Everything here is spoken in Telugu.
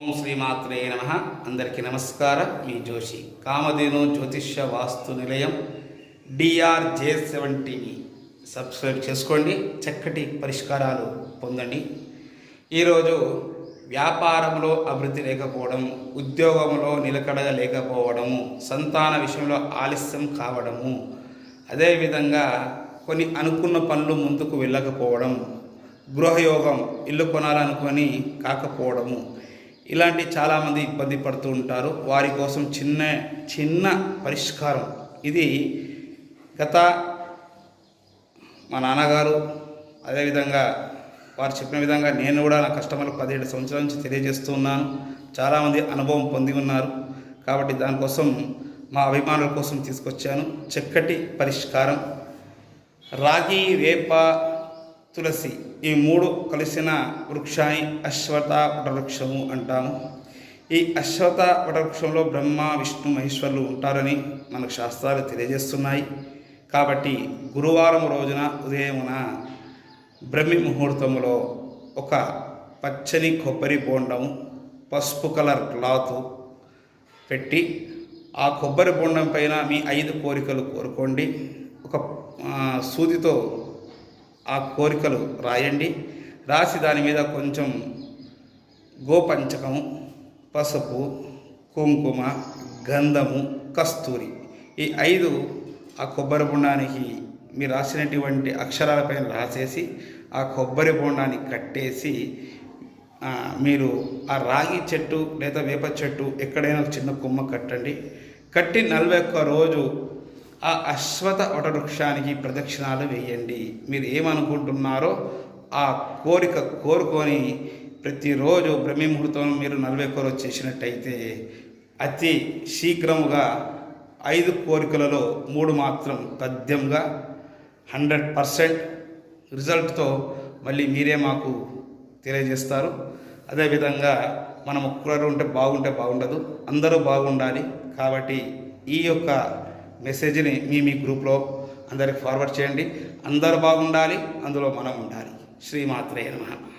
ఓం శ్రీమాత్రే నమ. అందరికీ నమస్కారం. మీ జోషి. కామధేను జ్యోతిష్య వాస్తు నిలయం D R J seven TV subscribe చేసుకోండి. చక్కటి పరిష్కారాలు పొందండి. ఈరోజు వ్యాపారంలో అభివృద్ధి లేకపోవడం ఉద్యోగంలో నిలకడగా లేకపోవడము సంతాన విషయంలో ఆలస్యం కావడము అదేవిధంగా కొన్ని అనుకున్న పనులు ముందుకు వెళ్ళకపోవడం గృహయోగం ఇల్లు కొనాలనుకొని కాకపోవడము ఇలాంటి చాలామంది ఇబ్బంది పడుతూ ఉంటారు. వారి కోసం చిన్న చిన్న పరిష్కారం. ఇది గత మా నాన్నగారు అదేవిధంగా వారు చెప్పిన విధంగా నేను కూడా నా కస్టమర్లకు పదిహేడు సంవత్సరాల నుంచి తెలియజేస్తున్నాను చాలామంది అనుభవం పొంది ఉన్నారు. కాబట్టి దానికోసం మా అభిమానుల కోసం తీసుకొచ్చాను. చక్కటి పరిష్కారం. రాగి వేప తులసి ఈ మూడు కలిసిన వృక్షాన్ని అశ్వత వటవృక్షము అంటాము. ఈ అశ్వత వటవృక్షంలో బ్రహ్మ విష్ణు మహేశ్వరులు ఉంటారని మనకు శాస్త్రాలు తెలియజేస్తున్నాయి. కాబట్టి గురువారం రోజున ఉదయమున బ్రహ్మి ముహూర్తములో ఒక పచ్చని కొబ్బరి బోండము పసుపు కలర్ క్లాత్ పెట్టి ఆ కొబ్బరి బొండం పైన మీ ఐదు కోరికలు కోరుకోండి. ఒక సూదితో ఆ కోరికలు రాయండి. రాసి దాని మీద కొంచెం గోపంచకము పసుపు కుంకుమ గంధము కస్తూరి ఈ ఐదు ఆ కొబ్బరి బొండానికి మీరు రాసినటువంటి అక్షరాలపైన రాసేసి ఆ కొబ్బరి బొండాన్ని కట్టేసి మీరు ఆ రాగి చెట్టు లేదా వేప చెట్టు ఎక్కడైనా చిన్న కొమ్మ కట్టండి. కట్టి నలభై ఒక్క రోజు ఆ అశ్వత వటవృక్షానికి ప్రదక్షిణాలు వేయండి. మీరు ఏమనుకుంటున్నారో ఆ కోరిక కోరుకొని ప్రతిరోజు బ్రహ్మీ ముహూర్తం మీరు నలభై కోరు చేసినట్టయితే అతి శీఘ్రముగా ఐదు కోరికలలో మూడు మాత్రం తథ్యంగా హండ్రెడ్ పర్సెంట్ రిజల్ట్తో మళ్ళీ మీరే మాకు తెలియజేస్తారు. అదేవిధంగా మనం ఒక్కరు ఉంటే బాగుంటే బాగుండదు. అందరూ బాగుండాలి. కాబట్టి ఈ యొక్క మెసేజ్ని మీ మీ గ్రూప్లో అందరికి ఫార్వర్డ్ చేయండి. అందరూ బాగుండాలి అందులో మనం ఉండాలి. శ్రీమాత్రే నమః.